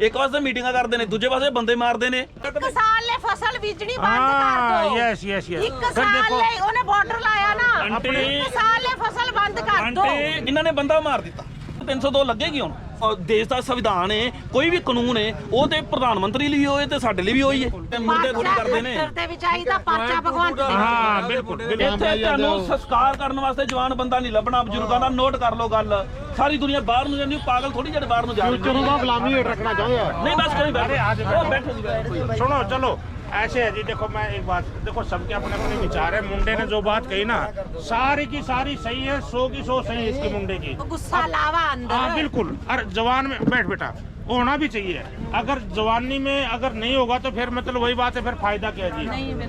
ਇੱਕ ਪਾਸੇ ਮੀਟਿੰਗਾਂ ਕਰਦੇ ਨੇ ਦੂਜੇ ਪਾਸੇ ਬੰਦੇ ਮਾਰਦੇ ਨੇ। ਇੱਕ ਸਾਲ ਲਈ ਫਸਲ ਬੀਜਣੀ ਬੰਦ ਕਰ ਦਿਓ yes, yes, yes। ਇੱਕ ਫਿਰ ਸਾਲ ਲਈ ਉਹਨੇ ਬਾਰਡਰ ਲਾਇਆ ਨਾ। ਆਂਟੀ- ਇੱਕ ਸਾਲ ਲਈ ਫਸਲ ਬੰਦ ਕਰ ਆਂਟੀ ਇਹਨਾਂ ਨੇ ਬੰਦਾ ਮਾਰ ਦਿੱਤਾ। 302 ਲੱਗੇਗੀ ਹੁਣ? ਦੇਸ਼ ਦਾ ਸੰਵਿਧਾਨ ਹੈ ਕੋਈ ਵੀ ਕਾਨੂੰਨ ਹੈ ਉਹ ਤੇ ਪ੍ਰਧਾਨ ਮੰਤਰੀ ਲਈ ਹੋਏ ਤੇ ਸਾਡੇ ਲਈ ਵੀ ਹੋਈ ਹੈ ਮੁਰਦੇ ਥੋੜੀ ਕਰਦੇ ਨੇ। ਤੇ ਵੀ ਚਾਹੀਦਾ ਪਰਚਾ ਭਗਵੰਤ ਹਾਂ ਬਿਲਕੁਲ ਇੱਥੇ ਤੁਹਾਨੂੰ ਸੰਸਕਾਰ ਕਰਨ ਵਾਸਤੇ ਜਵਾਨ ਬੰਦਾ ਨਹੀਂ ਲੱਭਣਾ ਬਜ਼ੁਰਗਾਂ ਦਾ ਨੋਟ ਕਰ ਲਓ ਗੱਲ। ਸਾਰੀ ਦੁਨੀਆ ਬਾਹਰ ਨੂੰ ਜਾਂਦੀ ਪਾਗਲ ਥੋੜੀ ਜਿਹੜੇ ਬਾਹਰ ਨੂੰ ਜਾ ਰਹੀ ਹੈ ਫਿਊਚਰ ਨੂੰ ਰੱਖਣਾ ਚਾਹੁੰਦੇ ਆ। ਨਹੀਂ ਬਸ ਕਰੀ ਬੈਠੇ ਆ ਜਾਓ ਬੈਠੋ। ਸੁਣੋ ਚਲੋ। ऐसे है जी देखो मैं एक बात देखो सबके अपने अपने विचार है। मुंडे ने जो बात कही ना सारी की सारी सही है सौ की सौ सही है इसके मुंडे की। गुस्सा लावा अंदर। हाँ बिल्कुल। अरे जवान में बैठ बेटा। होना भी चाहिए अगर जवानी में अगर नहीं होगा तो फिर मतलब वही बात है फिर फायदा क्या जी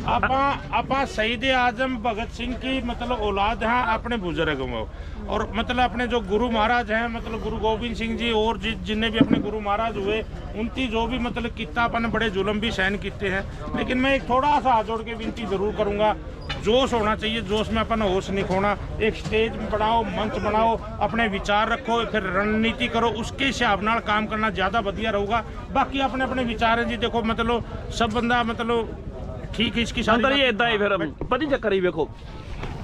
अपा अपा शहीद आजम भगत सिंह की मतलब औलाद हैं अपने बुजुर्ग और मतलब अपने जो गुरु महाराज हैं मतलब गुरु गोविंद सिंह जी और जि, जिन्हें भी अपने गुरु महाराज हुए उनकी जो भी मतलब किता अपन बड़े जुलम भी सहन किए हैं लेकिन मैं एक थोड़ा सा हाथ जोड़ के विनती जरूर करूँगा जोश होना चाहिए जोश में अपन होश नहीं खोना एक स्टेज बनाओ मंच बनाओ अपने विचार रखो फिर रणनीति करो उसके हिसाब ਨਾਲ काम करना ज़्यादा ਵਧੀਆ ਰਹੂਗਾ ਬਾਕੀ ਆਪਣੇ ਆਪਣੇ ਵਿਚਾਰ ਹੈ ਜੀ ਦੇਖੋ ਮਤਲਬ ਸਭ ਬੰਦਾ ਮਤਲਬ ਠੀਕ ਹੈ ਇਸ ਕੀ ਸਾਰੀ ਅੰਦਰ ਹੀ ਇਦਾਂ ਹੀ ਫਿਰ ਪਤੀ ਚੱਕਰ ਹੀ ਵੇਖੋ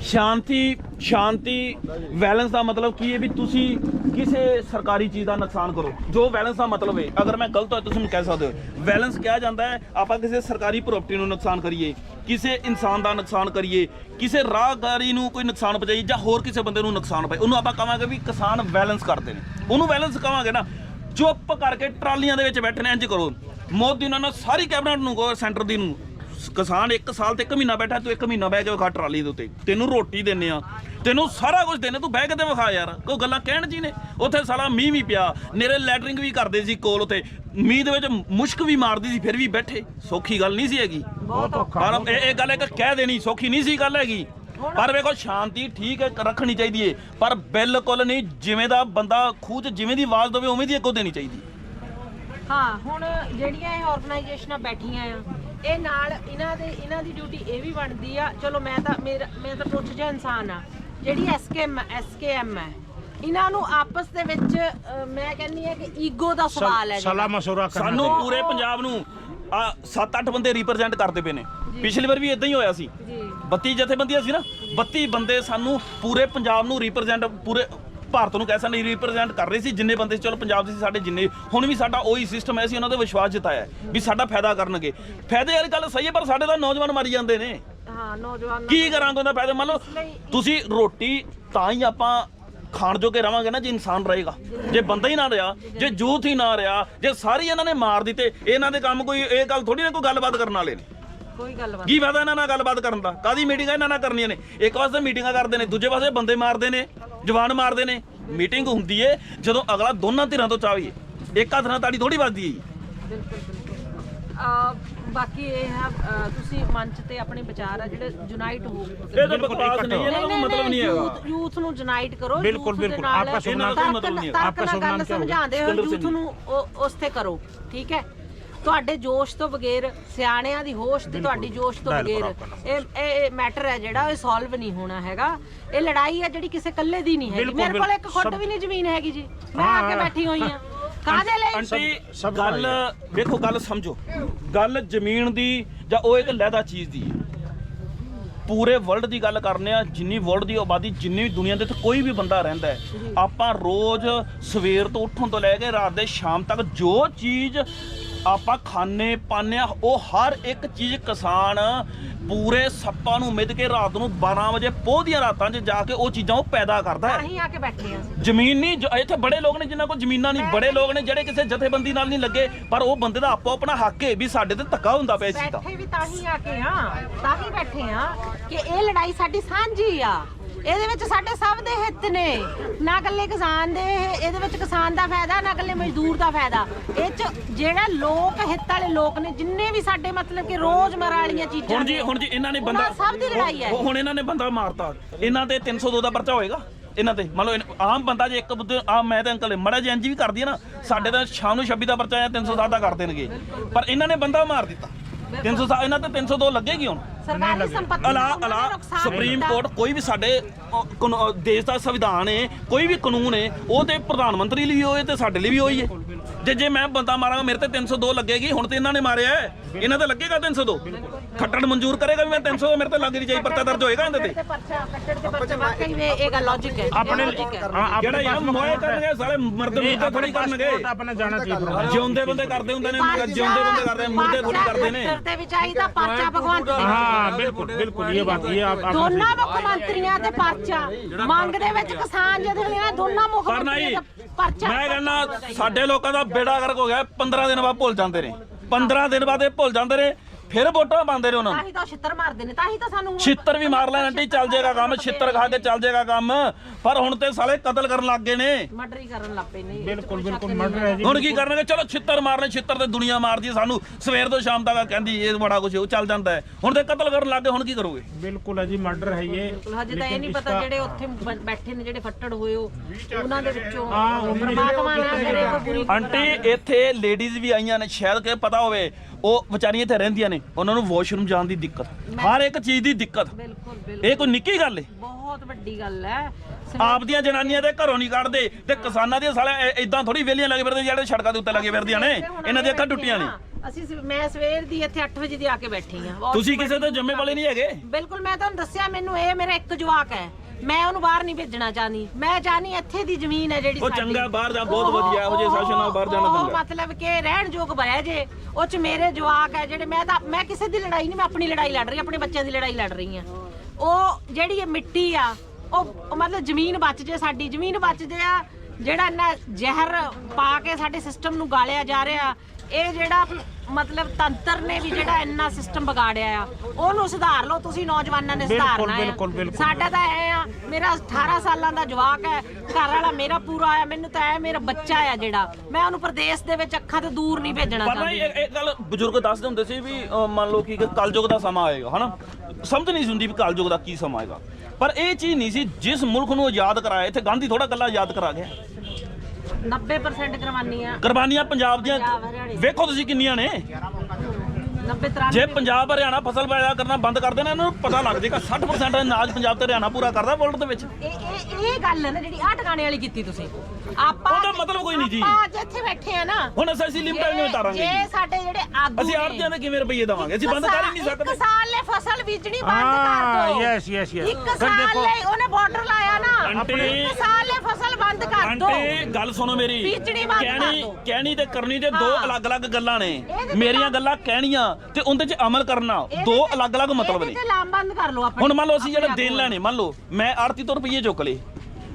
ਸ਼ਾਂਤੀ ਸ਼ਾਂਤੀ ਵੈਲੈਂਸ ਦਾ ਮਤਲਬ ਕੀ ਹੈ ਵੀ ਤੁਸੀਂ ਕਿਸੇ ਸਰਕਾਰੀ ਚੀਜ਼ ਦਾ ਨੁਕਸਾਨ ਕਰੋ। ਜੋ ਵੈਲੈਂਸ ਦਾ ਮਤਲਬ ਹੈ, ਅਗਰ ਮੈਂ ਗਲਤ ਹੋਇਆ ਤੁਸੀਂ ਮੈਨੂੰ ਕਹਿ ਸਕਦੇ ਹੋ। ਵੈਲੈਂਸ ਕਿਹਾ ਜਾਂਦਾ ਹੈ, ਆਪਾਂ ਕਿਸੇ ਸਰਕਾਰੀ ਪ੍ਰਾਪਰਟੀ ਨੂੰ ਨੁਕਸਾਨ ਕਰੀਏ, ਕਿਸੇ ਇਨਸਾਨ ਦਾ ਨੁਕਸਾਨ ਕਰੀਏ, ਕਿਸੇ ਰਾਹਗਾਰੀ ਨੂੰ ਕੋਈ ਨੁਕਸਾਨ ਪਹੁੰਚਾਈਏ ਜਾਂ ਹੋਰ ਕਿਸੇ ਬੰਦੇ ਨੂੰ ਨੁਕਸਾਨ ਪਏ ਉਹਨੂੰ ਆਪਾਂ ਕਹਾਂਗੇ ਵੀ ਕਿਸਾਨ ਵੈਲੈਂਸ ਕਰਦੇ ਨੇ। ਉਹਨੂੰ ਵੈਲੈਂਸ ਕਹਾਂਗੇ ਨਾ। ਚੁੱਪ ਕਰਕੇ ਟਰਾਲੀਆਂ ਦੇ ਵਿੱਚ ਬੈਠੇ ਨੇ ਇੰਜ ਕਰੋ। ਮੋਦੀ ਉਹਨਾਂ ਨਾਲ ਸਾਰੀ ਕੈਬਨਿਟ ਨੂੰ ਕਹੋ ਸੈਂਟਰ ਦੀ ਨੂੰ ਕਿਸਾਨ ਇੱਕ ਸਾਲ ਤੇ ਇੱਕ ਮਹੀਨਾ ਬੈਠਾ ਤੂੰ ਇੱਕ ਮਹੀਨਾ ਬਹਿ ਕੇ ਵਿਖਾ ਟਰਾਲੀ ਦੇ ਉੱਤੇ। ਤੈਨੂੰ ਰੋਟੀ ਦਿੰਨੇ ਆ। ਤੈਨੂੰ ਸਾਰਾ ਕੁਝ ਦਿੰਨੇ ਤੂੰ ਬਹਿ ਕੇ ਤੇ ਵਿਖਾ ਯਾਰ। ਕੋਈ ਗੱਲਾਂ ਕਹਿਣ ਜੀ ਨੇ? ਉੱਥੇ ਸਾਲਾ ਮੀਂਹ ਵੀ ਪਿਆ। ਨੇਰੇ ਲੈਟਰਿੰਗ ਵੀ ਕਰਦੇ ਸੀ ਕੋਲ ਉੱਤੇ ਮੀਂਹ ਦੇ ਵਿੱਚ ਮੁਸ਼ਕ ਵੀ ਮਾਰਦੀ ਸੀ ਫਿਰ ਵੀ ਬੈਠੇ। ਸੌਖੀ ਗੱਲ ਨਹੀਂ ਸੀ ਹੈਗੀ। ਪਰ ਇਹ ਇਹ ਗੱਲ ਇੱਕ ਕਹਿ ਦੇਣੀ ਸੌਖੀ ਨਹੀਂ ਸੀ ਗੱਲ ਹੈਗੀ। ਪਰ ਵੇਖੋ ਸ਼ਾਂਤੀ ਠੀਕ ਹੈ ਰੱਖਣੀ ਚਾਹੀਦੀ ਏ। ਪਰ ਬਿਲਕੁਲ ਨਹੀਂ ਜਿਵੇਂ ਦਾ ਬੰਦਾ ਖੂਹ 'ਚ ਜਿਵੇਂ ਦੀ ਆਵਾਜ਼ ਦੇਵੇ ਉਵੇਂ ਦੀ ਅੱਗੋਂ ਦੇਣੀ ਚਾਹੀਦੀ। ਹਾਂ ਹੁਣ ਜਿਹੜੀਆਂ ਇਹ ਆਰਗੇਨਾਈਜੇਸ਼ਨਾਂ ਬੈਠੀਆਂ ਆ ਇਹ ਨਾਲ ਇਹਨਾਂ ਦੇ ਇਹਨਾਂ ਦੀ ਡਿਊਟੀ ਇਹ ਵੀ ਬਣਦੀ ਆ। ਚਲੋ ਮੈਂ ਤਾਂ ਮੇਰਾ ਮੈਂ ਤਾਂ ਟੁੱਟ ਜਿਹਾ ਇਨਸਾਨ ਆ। ਜਿਹੜੀ ਐਸਕੇਐਮ ਐਸਕੇਐਮ ਹੈ ਇਹਨਾਂ ਨੂੰ ਆਪਸ ਦੇ ਵਿੱਚ ਅਹ, ਮੈਂ ਕਹਿੰਨੀ ਆ ਕਿ ਈਗੋ ਦਾ ਸਵਾਲ ਹੈ ਸਲਾਹ ਜਿਹੜਾ। ਮਸ਼ਵਰਾ ਕਰਨਾ ਸਾਨੂੰ ਚਾਹੀਦਾ। ਪੂਰੇ ਪੰਜਾਬ ਨੂੰ ਆ 7-8 ਬੰਦੇ ਰਿਪਰੈਜ਼ੈਂਟ ਕਰਦੇ ਪਏ ਨੇ। ਪਿਛਲੀ ਵਾਰ ਵੀ ਇਦਾਂ ਹੀ ਹੋਇਆ ਸੀ। ਜੀ। 32 ਜਥੇਬੰਦੀਆਂ ਸੀ ਨਾ। 32 ਬੰਦੇ ਸਾਨੂੰ ਪੂਰੇ ਪੰਜਾਬ ਨੂੰ ਰਿਪਰੈਜ਼ੈਂਟ ਪੂਰੇ ਭਾਰਤ ਨੂੰ ਕਹਿ ਨਹੀਂ ਰਿਪਰੈਜ਼ੈਂਟ ਕਰ ਰਹੇ ਸੀ ਜਿੰਨੇ ਬੰਦੇ ਚਲੋ ਪੰਜਾਬ ਦੇ ਸੀ ਸਾਡੇ ਜਿੰਨੇ ਹੁਣ ਵੀ ਸਾਡਾ ਉਹੀ ਸਿਸਟਮ ਹੈ ਸੀ ਉਹਨਾਂ ਤੇ ਵਿਸ਼ਵਾਸ ਜਤਾਇਆ ਵੀ ਸਾਡਾ ਫਾਇਦਾ ਕਰਨਗੇ। ਫਾਇਦੇ ਵਾਲੀ ਗੱਲ ਸਹੀ ਹੈ ਪਰ ਸਾਡੇ ਤਾਂ ਨੌਜਵਾਨ ਮਰੀ ਜਾਂਦੇ ਨੇ। ਹਾਂ ਨੌਜਵਾਨਾਂ ਕੀ ਕਰਾਂਗੇ ਉਹਦਾ ਫਾਇਦਾ? ਮੰਨ ਲਓ ਤੁਸੀਂ ਰੋਟੀ ਤਾਂ ਹੀ ਆਪਾਂ ਖਾਣ ਜੋਗੇ ਰਵਾਂਗੇ ਨਾ ਜੇ ਇਨਸਾਨ ਰਹੇਗਾ। ਜੇ ਬੰਦਾ ਹੀ ਨਾ ਰਿਹਾ ਜੇ ਜੂਥ ਹੀ ਨਾ ਰਿਹਾ ਜੇ ਸਾਰੀ ਇਹਨਾਂ ਨੇ ਮਾਰ ਦਿੱਤੇ ਇਹਨਾਂ ਦੇ ਕੰਮ ਕੋਈ ਇਹ ਗੱਲ ਥੋੜੀ ਨਾ ਕੋਈ ਗੱਲਬਾਤ ਕਰਨ ਵਾਲੇ ਨੇ। ਕੋਈ ਗੱਲਬਾਤ ਕੀ ਫਾਇਦਾ ਇਹਨਾਂ ਨਾਲ ਗੱਲਬਾਤ ਕਰਨ ਦਾ? ਕਾਦੀ ਮੀਟਿੰਗਾਂ ਇਹਨਾਂ ਨਾਲ ਕਰਨੀਆਂ ਨੇ? ਇੱਕ ਪਾਸੇ ਮੀਟਿੰਗਾਂ ਕਰਦੇ ਨੇ ਦੂਜੇ ਪਾਸੇ ਬੰਦੇ ਮਾਰਦੇ ਨੇ। ਜਵਾਨ ਮਾਰਦੇ ਨੇ। ਮੀਟਿੰਗ ਹੁੰਦੀ ਏ ਜਦੋਂ ਅਗਲਾ ਦੋਨਾਂ ਧਿਰਾਂ ਤੋਂ ਚਾਹੀਏ ਇੱਕ ਹੱਥ ਨਾਲ ਤਾੜੀ ਥੋੜੀ ਵੱਜਦੀ ਏ ਬਾਕੀ ਇਹ ਹੈ ਤੁਸੀਂ ਮੰਚ ਤੇ ਆਪਣੇ ਵਿਚਾਰ ਆ ਜਿਹੜੇ ਯੂਨਾਈਟ ਹੋ। ਇਹ ਬਿਲਕੁਲ, ਬਿਲਕੁਲ, ਆਪਕਾ ਸੁਣਨਾ ਕੋਈ ਮਤਲਬ ਨਹੀਂ ਹੈ, ਆਪਕਾ ਆਪਕਾ ਯੂਥ ਨੂੰ ਉਹ- ਕਰੋ ਠੀਕ ਹੈ? ਤੁਹਾਡੇ ਜੋਸ਼ ਤੋਂ ਬਗੈਰ ਸਿਆਣਿਆਂ ਦੀ ਹੋਸ਼ ਤੇ ਤੁਹਾਡੀ ਜੋਸ਼ ਤੋਂ ਬਗੈਰ। ਇਹ ਇਹ ਮੈਟਰ ਹੈ ਜਿਹੜਾ ਇਹ ਸੋਲਵ ਨਹੀਂ ਹੋਣਾ ਹੈਗਾ। ਇਹ ਲੜਾਈ ਹੈ ਜਿਹੜੀ ਕਿਸੇ ਇਕੱਲੇ ਦੀ ਨਹੀਂ ਹੈਗੀ। ਬਿਲਕੁਲ, ਮੇਰੇ ਕੋਲ ਇੱਕ ਸਭ- ਵੀ ਨਹੀਂ ਜ਼ਮੀਨ ਹੈਗੀ ਜੀ। ਮੈਂ ਆ ਕੇ ਹਾਂ। ਬੈਠੀ ਹੋਈ ਆ ਕਾਹਦੇ ਲਈ? ਗੱਲ ਵੇਖੋ ਗੱਲ ਸਮਝੋ। ਗੱਲ ਜ਼ਮੀਨ ਦੀ ਜਾਂ ਉਹ ਇੱਕ ਲਹਿਦਾ ਚੀਜ਼ ਦੀ ਹੈ। ਪੂਰੇ ਵਰਲਡ ਦੀ ਗੱਲ ਕਰਨੇ ਆ ਜਿੰਨੀ ਵਰਲਡ ਦੀ ਆਬਾਦੀ ਜਿੰਨੀ ਵੀ ਦੁਨੀਆ ਦੇ ਤੇ ਕੋਈ ਵੀ ਬੰਦਾ ਰਹਿੰਦਾ ਹੈ ਆਪਾਂ ਰੋਜ਼ ਸਵੇਰ ਤੋਂ ਉੱਠਣ ਤੋਂ ਲੈ ਕੇ ਰਾਤ ਦੇ ਸ਼ਾਮ ਤੱਕ ਜੋ ਚੀਜ਼ ਆਪਾਂ ਖਾਣੇ ਪਾਉਂਦੇ ਆ ਉਹ ਹਰ ਇੱਕ ਚੀਜ਼ ਕਿਸਾਨ ਪੂਰੇ ਸੱਪਾਂ ਨੂੰ ਮਿੱਧ ਕੇ ਰਾਤ ਨੂੰ 12 ਵਜੇ ਪੋਹ ਦੀਆਂ ਰਾਤਾਂ 'ਚ ਜਾ ਕੇ ਉਹ ਚੀਜ਼ਾਂ ਉਹ ਪੈਦਾ ਕਰਦਾ ਹੈ। ਅਸੀਂ ਆ ਕੇ ਬੈਠੇ ਆ ਜ਼ਮੀਨ ਨਹੀਂ ਜੋ- ਇੱਥੇ ਬੜੇ ਲੋਕ ਨੇ ਜਿਨ੍ਹਾਂ ਕੋਲ ਜ਼ਮੀਨਾਂ ਨਹੀਂ ਬੜੇ ਲੋਕ ਨੇ ਜਿਹੜੇ ਕਿਸੇ ਜਥੇਬੰਦੀ ਨਾਲ ਨਹੀਂ ਲੱਗੇ ਪਰ ਉਹ ਬੰਦੇ ਦਾ ਆਪੋ ਆਪਣਾ ਹੱਕ ਹੈ ਵੀ ਸਾਡੇ ਤੇ ਧੱਕਾ ਹੁੰਦਾ ਪਿਆ ਇਸ ਚੀਜ਼। ਦਾ ਬੈਠੇ ਵੀ ਤਾਂ ਹੀ ਆ ਕੇ ਆ ਤਾਂ ਹੀ ਬੈਠੇ ਆ ਕਿ ਇਹ ਲੜਾਈ ਸਾਡੀ ਸਾਂਝੀ ਆ। ਇਹਦੇ ਵਿੱਚ ਸਾਡੇ ਸਭ ਦੇ ਹਿੱਤ ਨੇ। ਨਾ ਇਕੱਲੇ ਕਿਸਾਨ ਦੇ ਇਹਦੇ ਵਿੱਚ ਕਿਸਾਨ ਦਾ ਫਾਇਦਾ ਨਾ ਇਕੱਲੇ ਮਜ਼ਦੂਰ ਦਾ ਫਾਇਦਾ। ਇਹ ਚ ਜਿਹੜਾ ਲੋਕ ਹਿੱਤ ਵਾਲੇ ਲੋਕ ਨੇ ਜਿੰਨੇ ਵੀ ਸਾਡੇ ਮਤਲਬ ਕਿ ਰੋਜ਼ਮਰਾ ਵਾਲੀਆਂ ਚੀਜ਼ਾਂ ਹੁਣ ਜੀ ਹੁਣ ਜੀ ਇਹਨਾਂ ਨੇ ਉਹਨਾਂ ਬੰਦਾ ਸਭ ਦੀ ਲੜਾਈ ਹੈ। ਹੁਣ- ਇਹਨਾਂ ਨੇ ਬੰਦਾ ਮਾਰਤਾ। ਇਹਨਾਂ ਤੇ 302 ਦਾ ਪਰਚਾ ਹੋਏਗਾ। ਇਹਨਾਂ ਤੇ ਮੰਨ ਲਓ ਇਹਨ- ਆਮ ਬੰਦਾ ਜੇ ਇੱਕ ਬੁੱਧ- ਆ ਮੈਂ ਤੇ ਅੰਕਲ ਮੜਾ ਜੀ ਇੰਜ ਵੀ ਕਰਦੀ ਹੈ ਨਾ ਸਾਡੇ ਤਾਂ ਸ਼ਾਮ ਨੂੰ 26 ਦਾ ਪਰਚਾ ਆਇਆ 307 ਦਾ ਕਰ ਦੇਣਗੇ। ਪਰ ਇਹਨਾਂ ਨੇ ਬੰਦਾ ਮਾਰ ਦਿੱਤਾ। 307 ਇਹਨਾਂ ਤੇ 302 ਲੱਗੇਗੀ ਹੁਣ। ਸਰਕਾਰੀ ਸੰਪਤੀ ਅਲਾ ਅਲਾ ਸੁਪਰੀਮ। ਕੋਰਟ ਕੋਈ ਵੀ ਸਾਡੇ ਅ, ਦੇਸ਼ ਦਾ ਸੰਵਿਧਾਨ ਹੈ ਕੋਈ ਵੀ ਕਾਨੂੰਨ ਹੈ ਉਹ ਤੇ ਪ੍ਰਧਾਨ ਮੰਤਰੀ ਲਈ ਵੀ ਹੋਏ ਤੇ ਸਾਡੇ ਲਈ ਵੀ ਹੋਈ ਹੈ ਜੇ ਜੇ ਮੈਂ ਬੰਦਾ ਮਾਰਾਂਗਾ ਮੇਰੇ ਤੇ 302 ਲੱਗੇਗੀ ਹੁਣ ਤੇ ਇਹਨਾਂ ਨੇ ਮਾਰਿਆ ਹੈ। ਇਹਨਾਂ ਤੇ ਲੱਗੇਗਾ 302 ਖੱਟੜ ਮਨਜ਼ੂਰ ਕਰੇਗਾ ਵੀ ਮੈਂ 302 ਮੇਰੇ ਤੇ ਲੱਗ ਨਹੀਂ ਜਾਈ ਪਰਚਾ ਦਰਜ ਹੋਏਗਾ ਇਹਦੇ ਤੇ ਤੇ ਪਰਚਾ ਕੱਟੜ ਤੇ ਪਰਚਾ ਵਾਕਈ ਵੇ ਇਹ ਗੱਲ ਲੌਜੀਕ ਹੈ ਆਪਣੇ logic ਹੈ। ਹਾਂ, ਜਿਹੜਾ ਆਪਣੇ ਯਾਰ ਪਾਸ ਮੋਏ ਕਰਨਗੇ ਸਾਲੇ ਮਰਦ ਮੁਰਦੇ ਥੋੜੀ ਕਰਨਗੇ ਆਪਣੇ ਜਾਣਾ ਚਾਹੀਦਾ ਜਿਉਂਦੇ ਬੰਦੇ ਕਰਦੇ ਹੁੰਦੇ ਨੇ ਜਿਉਂਦੇ ਬੰਦੇ ਕਰਦੇ ਨੇ ਮੁਰਦੇ ਥੋੜੀ ਕਰਦੇ ਨੇ ਪਰਚਾ ਤੇ ਵੀ ਚਾਹੀਦਾ ਪਰਚਾ ਭਗਵੰਤ ਦੇ हाँ बिल्कुल बिल्कुल ये बात ये आप आप ਦੋਨਾਂ ਮੁੱਖ ਮੰਤਰੀਆਂ ਤੇ ਪਰਚਾ ਮੰਗ ਦੇ ਵਿੱਚ ਕਿਸਾਨ ਜਥੇਬੰਦੀਆਂ ਦੋਨਾਂ ਮੁੱਖ ਪਰ ਮੰਤਰੀਆਂ ਨਹੀਂ ਦਾ ਪਰਚਾ ਮੈਂ ਕਹਿੰਦਾ ਸਾਡੇ ਲੋਕਾਂ ਦਾ ਬੇੜਾ ਗਰਕ ਹੋ ਗਿਆ 15 ਦਿਨ ਬਾਅਦ ਭੁੱਲ ਜਾਂਦੇ ਨੇ। 15 ਦਿਨ ਬਾਅਦ ਇਹ ਭੁੱਲ ਜਾਂਦੇ ਨੇ। ਫਿਰ ਵੋਟਾਂ ਪਾਉਂਦੇ ਨੇ ਉਹਨਾਂ ਨੂੰ। ਤਾਂ ਹੀ ਤਾਂ ਛਿੱਤਰ ਮਾਰਦੇ ਨੇ ਤਾਂ ਹੀ ਤਾਂ ਸਾਨੂੰ ਛਿੱਤਰ ਵੀ ਮਾਰ ਲੈਣ ਆਂਟੀ ਚੱਲ ਜਾਏਗਾ ਕੰਮ ਛਿੱਤਰ ਖਾ ਕੇ ਚੱਲ ਜਾਏਗਾ ਕੰਮ। ਪਰ ਹੁਣ ਤੇ ਸਾਲੇ ਕਤਲ ਕਰਨ ਲੱਗ ਗਏ ਨੇ। ਮਰਡਰ ਕਰਨ ਲੱਗ ਪਏ ਨੇ ਬਿਲਕੁਲ ਬਿਲਕੁਲ ਮਰਡਰ ਹੈ ਜੀ ਹੁਣ ਕੀ ਕਰਨਗੇ? ਚਲੋ ਛਿੱਤਰ ਮਾਰਨੇ ਛਿੱਤਰ ਤੇ ਦੁਨੀਆ ਮਾਰਦੀ ਹੈ ਸਾਨੂੰ। ਸਵੇਰ ਤੋਂ ਸ਼ਾਮ ਤੱਕ ਕਹਿੰਦੀ ਇਹ ਬੜਾ ਕੁਝ ਉਹ ਚੱਲ ਜਾਂਦਾ ਹੈ। ਹੁਣ ਤੇ ਕਤਲ ਕਰਨ ਲੱਗ ਹੁਣ ਕੀ ਕਰੋਗੇ? ਬਿਲਕੁਲ ਹੈ ਜੀ ਮਰਡਰ ਹੈ ਇਹ। ਹਜੇ ਤਾਂ ਇਹ ਨਹੀਂ ਪਤਾ ਜਿਹੜੇ ਉੱਥੇ ਬੈਠੇ ਨੇ ਜਿਹੜੇ ਫੱਟੜ ਹੋਏ ਉਹ ਉਹਨਾਂ ਦੇ ਵਿੱਚੋਂ ਹਾਂ, ਪਰਮਾਤਮਾ ਨਾ ਕਰੇ ਕੋਈ ਆਂਟੀ ਇੱਥੇ ਲੇਡੀਜ਼ ਵੀ ਆਈਆਂ ਨੇ ਸ਼ਾਇਦ ਕਿ ਪਤਾ ਹੋਵੇ ਉਹ ਵਿਚਾਰੀਆਂ ਇੱਥੇ ਰਹਿੰਦੀਆਂ ਨੇ ਉਹਨਾਂ ਨੂੰ ਵਾਸ਼ਰੂਮ ਜਾਣ ਦੀ ਦਿੱਕਤ। ਹਰ ਇੱਕ ਚੀਜ਼ ਦੀ ਦਿੱਕਤ। ਬਿਲਕੁਲ ਬਿਲਕੁਲ। ਇਹ ਕੋਈ ਨਿੱਕੀ ਗੱਲ ਏ। ਬਹੁਤ ਵੱਡੀ ਗੱਲ ਹੈ ਆਪ ਦੀਆਂ ਜਨਾਨੀਆਂ ਦੇ ਘਰੋਂ ਨਹੀਂ ਕੱਢਦੇ ਤੇ ਕਿਸਾਨਾਂ ਦੀਆਂ ਸਾਲੇ ਇਦਾਂ ਥੋੜੀ ਵੇਲੀਆਂ ਲੱਗੇ ਫਿਰਦੇ ਜਿਹੜੇ ਸੜਕਾਂ ਦੇ ਉੱਤੇ ਲੱਗੇ ਫਿਰਦੀਆਂ ਨੇ। ਇਹਨਾਂ ਦੀਆਂ ਅੱਖਾਂ ਟੁੱਟੀਆਂ ਨੇ। ਅਸੀਂ ਸਵੇ- ਮੈਂ ਸਵੇਰ ਦੀ ਇੱਥੇ 8 ਵਜੇ ਦੀ ਆ ਕੇ ਬੈਠੀ ਆ ਤੁਸੀਂ ਕਿਸੇ ਦੇ ਜੰਮੇ ਵਾਲੇ ਨਹੀਂ ਹੈਗੇ? ਬਿਲਕੁਲ ਮੈਂ ਤੁਹਾਨੂੰ ਦੱਸਿਆ ਮੈਨੂੰ ਇਹ ਮੇਰਾ ਇੱਕ ਜਵਾਕ ਹੈ। ਮੈਂ ਉਹਨੂੰ ਬਾਹਰ ਨਹੀਂ ਭੇਜਣਾ ਚਾਹਨੀ ਮੈਂ ਚਾਹਨੀ ਇੱਥੇ ਦੀ ਜ਼ਮੀਨ ਹੈ ਜਿਹੜੀ ਉਹ। ਚੰਗਾ ਬਾਹਰ ਜਾ, ਬਹੁਤ ਵਧੀਆ, ਇਹੋ ਜਿਹੇ ਸ਼ਾਸਨ ਨਾਲ ਬਾਹਰ ਜਾਣਾ ਉਹ ਚੰਗਾ। ਮਤਲਬ ਕਿ ਰਹਿਣ ਯੋਗ ਬਹਿ ਜੇ ਉਹ ਚ ਮੇਰੇ ਜਵਾਕ ਹੈ ਜਿਹੜੇ ਮੈਂ ਤਾਂ ਮੈਂ ਕਿਸੇ ਦੀ ਲੜਾਈ ਨਹੀਂ ਮੈਂ ਆਪਣੀ ਲੜਾਈ ਲੜ ਰਹੀ ਆਪਣੇ ਬੱਚਿਆਂ ਦੀ ਲੜਾਈ ਲੜ ਰਹੀ ਆ ਉਹ ਜਿਹੜੀ ਇਹ ਮਿੱਟੀ ਆ ਉਹ ਮਤਲਬ ਜ਼ਮੀਨ ਬਚ ਜੇ ਸਾਡੀ ਜ਼ਮੀਨ ਬਚਦੇ ਆ ਜਿਹੜਾ ਇਹਨਾਂ ਜ਼ਹਿਰ ਪਾ ਕੇ ਸਾਡੇ ਸਿਸਟਮ ਨੂੰ ਗਾਲਿਆ ਜਾ ਰਿਹਾ ਇਹ ਜਿਹੜਾ ਮਤਲਬ ਤੰਤਰ ਨੇ ਵੀ ਜਿਹੜਾ ਇੰਨਾ ਸਿਸਟਮ ਵਿਗਾੜਿਆ ਆ ਉਹਨੂੰ ਸੁਧਾਰ ਲਓ ਤੁਸੀਂ ਨੌਜਵਾਨਾਂ ਨੇ ਸੁਧਾਰਨਾ ਹੈ। ਸਾਡਾ ਤਾਂ ਐ ਆ ਮੇਰਾ 18 ਸਾਲਾਂ ਦਾ ਜਵਾਕ ਹੈ ਘਰ ਵਾਲਾ ਮੇਰਾ ਪੂਰਾ ਆ ਮੈਨੂੰ ਤਾਂ ਐ ਮੇਰਾ ਬੱਚਾ ਆ ਜਿਹੜਾ। ਮੈਂ ਉਹਨੂੰ ਪ੍ਰਦੇਸ਼ ਦੇ ਵਿੱਚ ਅੱਖਾਂ ਤੋਂ ਦੂਰ ਨਹੀਂ ਭੇਜਣਾ ਪਰ ਚਾਹੁੰਦੀ ਇਹ ਇਹ ਗੱਲ ਬਜ਼ੁਰਗ ਦੱਸਦੇ ਹੁੰਦੇ ਸੀ ਵੀ ਮੰਨ ਲਓ ਕਿ ਕਲਯੁਗ ਦਾ ਸਮਾਂ ਆਏਗਾ ਹਨਾ? ਸਮਝ ਨਹੀਂ ਹੁੰਦੀ ਵੀ ਕਲਯੁਗ ਦਾ ਕੀ ਸਮਾਂ ਆਏਗਾ। ਪਰ ਇਹ ਚੀਜ਼ ਨਹੀਂ ਸੀ ਜਿਸ ਮੁਲਕ ਨੂੰ ਆਜ਼ਾਦ ਕਰਾਇਆ ਇੱਥੇ ਗਾਂਧੀ ਥੋੜਾ ਗੱਲਾਂ ਆਜ਼ਾਦ ਕਰਾ ਗਿਆ। 90% ਕਰਵਾਨੀ ਆ। ਕੁਰਬਾਨੀਆਂ ਪੰਜਾਬ ਦੀਆਂ ਪੰਜਾਬ, ਹਰਿਆਣੇ। ਵੇਖੋ ਤੁਸੀਂ ਕਿੰਨੀਆਂ ਨੇ। 90 93 ਜੇ ਪੰਜਾਬ ਹਰਿਆਣਾ ਫਸਲ ਪੈਦਾ ਕਰਨਾ ਬੰਦ ਕਰ ਦੇਣਾ ਇਹਨਾਂ ਨੂੰ ਪਤਾ ਲੱਗ ਜਾਏਗਾ 60% ਅਨਾਜ ਪੰਜਾਬ ਤੇ ਹਰਿਆਣਾ ਪੂਰਾ ਕਰਦਾ ਵਰਲਡ ਦੇ ਵਿੱਚ। ਇਹ ਇਹ ਇਹ ਗੱਲ ਹੈ ਨਾ ਜਿਹੜੀ ਆ ਟਿਕਾਣੇ ਵਾਲੀ ਕੀਤੀ ਤੁਸੀਂ। ਆਪਾਂ ਉਹਦਾ ਮਤਲਬ ਕੋਈ ਨਹੀਂ ਜੀ। ਆਪਾਂ ਅੱਜ ਇੱਥੇ ਬੈਠੇ ਆ ਨਾ। ਹੁਣ ਅਸੀਂ ਅਸੀਂ ਲਿਮਟ ਨਹੀਂ ਉਤਾਰਾਂਗੇ ਜੇ? ਜੀ ਸਾਡੇ ਜਿਹੜੇ ਆਗੂ ਅਸੀਂ ਨੇ, ਆੜਤੀਆਂ ਦੇ ਕਿਵੇਂ ਰੁਪਈਏ ਦੇਵਾਂਗੇ? ਅਸੀਂ ਬੰਦ ਕਰ ਹੀ ਨਹੀਂ ਸਕਦੇ। ਇੱਕ ਸਾਲ ਲਈ ਫਸਲ ਬੀਜਣੀ ਬੰਦ ਹਾਂ, ਕਰ ਦਿਓ। yes, yes, yes। ਇੱਕ ਸਾਲ ਲਈ ਉਹਨੇ ਬਾਰਡਰ ਲਾਇਆ ਨਾ। ਆਂਟੀ- ਇੱਕ ਸਾਲ ਲਈ ਫਸਲ ਬੰਦ ਕਰ ਦਿਓ। ਆਂਟੀ ਗੱਲ ਸੁਣੋ ਮੇਰੀ। ਬੀਜਣੀ ਬੰਦ ਕਰ ਕਹਿਣੀ ਦਿਓ। ਕਹਿਣੀ ਤੇ ਕਰਨੀ ਤੇ ਦੋ ਹਾਂ। ਅਲੱਗ-ਅਲੱਗ ਗੱਲਾਂ ਨੇ। ਇਹਦੇ ਤੇ ਮੇਰੀਆਂ ਤਾਂ- ਗੱਲਾਂ ਕਹਿਣੀਆਂ ਤੇ ਉਹਦੇ 'ਚ ਅਮਲ ਕਰਨਾ। ਇਹਦੇ ਦੋ ਤੇ- ਅਲੱਗ-ਅਲੱਗ ਮਤਲਬ ਨੇ। ਇਹਦੇ ਤੇ ਲਾਮ ਬੰਦ ਕਰ ਲਓ ਆਪਣੇ ਹੁਣ ਮੰਨ ਲਓ ਅਸੀਂ ਜਿਹੜੇ ਆਪਣੇ ਦੇਣ ਆਪ ਲੈਣੇ ਮੰਨ ਲਓ ਮੈਂ ਆੜਤੀ ਤੋਂ ਰੁਪਈਏ ਚੁੱਕ ਲਏ।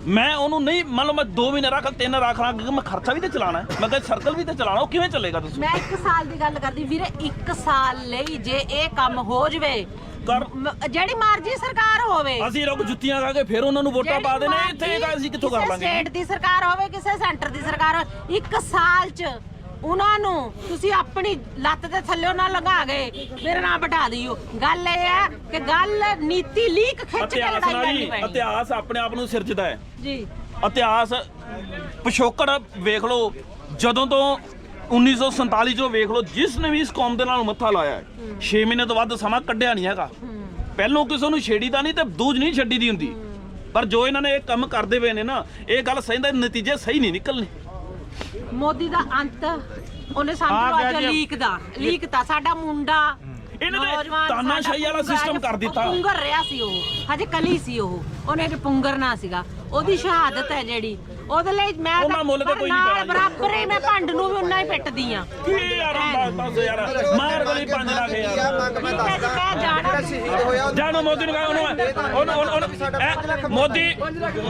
ਮੈਂ ਉਹਨੂੰ ਨਹੀਂ ਮੰਨ ਲਓ ਮੈਂ 2 ਮਹੀਨੇ ਰੱਖ ਤਿੰਨ ਰੱਖ ਲਾਂ ਕਿਉਂਕਿ ਮੈਂ ਖਰਚਾ ਵੀ ਤੇ ਚਲਾਣਾ ਹੈ। ਮੈਂ ਕਿਹਾ ਸਰਕਲ ਵੀ ਤੇ ਚਲਾਣਾ ਉਹ ਕਿਵੇਂ ਚੱਲੇਗਾ ਤੁਸੀਂ? ਮੈਂ ਇੱਕ ਸਾਲ ਦੀ ਗੱਲ ਕਰਦੀ ਵੀਰੇ ਇੱਕ ਸਾਲ ਲਈ ਜੇ ਇਹ ਕੰਮ ਹੋ ਜਵੇ ਕਰ- ਮ- ਜਿਹੜੀ ਮਰਜ਼ੀ ਸਰਕਾਰ ਹੋਵੇ। ਅਸੀਂ ਲੋਕ ਜੁੱਤੀਆਂ ਖਾ ਕੇ ਫਿਰ ਉਹਨਾਂ ਨੂੰ ਵੋਟਾਂ ਪਾ ਦੇਣੇ ਇੱਥੇ ਇਹ ਅਸੀਂ ਕਿੱਥੋਂ ਕਰ ਲਾਂਗੇ ਸਟੇਟ ਦੀ ਸਰਕਾਰ ਹੋਵੇ ਕਿਸੇ ਸੈਂਟਰ ਦੀ ਸਰਕਾਰ ਹੋਵੇ ਇੱਕ ਸਾਲ ਚ ਉਹਨਾਂ ਨੂੰ ਤੁਸੀਂ ਆਪਣੀ ਲੱਤ ਦੇ ਥੱਲੇ ਨਾ ਲੰਘਾ ਗਏ ਮੇਰੇ ਨਾਲ ਬਿਠਾ ਦਿਓ। ਗੱਲ ਇਹ ਹੈ ਕਿ ਗੱਲ ਨੀਤੀ ਲੀਕ ਖਿੱਚ ਕੇ ਇਤਿਹਾਸ ਲੜਾਈ ਨਾਲ ਜੀ ਪੈਣੀ। ਇਤਿਹਾਸ ਆਪਣੇ ਆਪ ਨੂੰ ਸਿਰਜਦਾ ਹੈ। ਜੀ। ਇਤਿਹਾਸ ਪਿਛੋਕੜ ਵੇਖ ਲਓ ਜਦੋਂ ਤੋਂ 1947 ਚੋਂ ਵੇਖ ਲਓ ਜਿਸ ਨੇ ਵੀ ਇਸ ਕੌਮ ਦੇ ਨਾਲ ਮੱਥਾ ਲਾਇਆ ਹੈ 6 ਮਹੀਨੇ ਤੋਂ ਵੱਧ ਸਮਾਂ ਕੱਢਿਆ ਨਹੀਂ ਹੈਗਾ। ਪਹਿਲੋਂ ਕਿਸੇ ਨੂੰ ਛੇੜੀ ਤਾਂ ਨਹੀਂ ਤੇ ਦੂਜ ਨਹੀਂ ਛੱਡੀ ਦੀ ਹੁੰਦੀ। ਪਰ ਜੋ ਇਹਨਾਂ ਨੇ ਇਹ ਕੰਮ ਕਰਦੇ ਪਏ ਨੇ ਨਾ ਇਹ ਗੱਲ ਸਹੀ ਦਾ ਨਤੀਜੇ ਸਹੀ ਨਹੀਂ ਨਿਕਲਨੇ ਮੋਦੀ ਦਾ ਅੰਤ ਉਹਨੇ ਆ ਸਾਨੂੰ ਗਿਆ ਅੱਜ। ਲੀਕ ਦਾ ਲੀਕ ਤਾਂ ਸਾਡਾ ਮੁੰਡਾ ਇਹਨੇ ਨੌਜਵਾਨ ਤਾਨਾਸ਼ਾਹੀ ਸਾਡਾ ਵਾਲਾ system ਕਰ ਦਿੱਤਾ। ਪੁੰਗਰ ਰਿਹਾ ਸੀ ਉਹ ਹਜੇ ਕਲੀ ਸੀ ਉਹ ਉਹਨੇ ਕਿ ਪੁੰਗਰਨਾ ਸੀਗਾ। ਉਹਦੀ ਸ਼ਹਾਦਤ ਹੈ ਜਿਹੜੀ। ਉਹਦੇ ਲਈ ਮੈਂ ਉਹ ਮੈਂ ਮੁੱਲ ਤੇ ਕੋਈ ਨਹੀਂ ਜੀ। ਬਰਾਬਰ ਹੀ ਮੈਂ ਭੰਡ ਨੂੰ ਵੀ ਉਨਾ ਹੀ ਪਿੱਟਦੀ ਆ ਕੀ ਯਾਰ ਬਸ ਬਸ ਯਾਰ। ਮਾਰ ਗੋਲੀ 5 ਲੱਖ ਯਾਰ। ਮੰਗ ਮੈਂ ਠੀਕ ਹੈ ਜੀ, ਦੱਸਦਾ। ਮੈਂ ਜਾਣਾ। ਜਿਹੜਾ ਸ਼ਹੀਦ ਹੋਇਆ ਜਾਣੋ ਮੋਦੀ ਨੂੰ ਕਹੋ ਉਹਨੂੰ ਉਹਨੂੰ ਉਹਨੂੰ- ਉਹਨੂੰ ਇਹ ਮੋਦੀ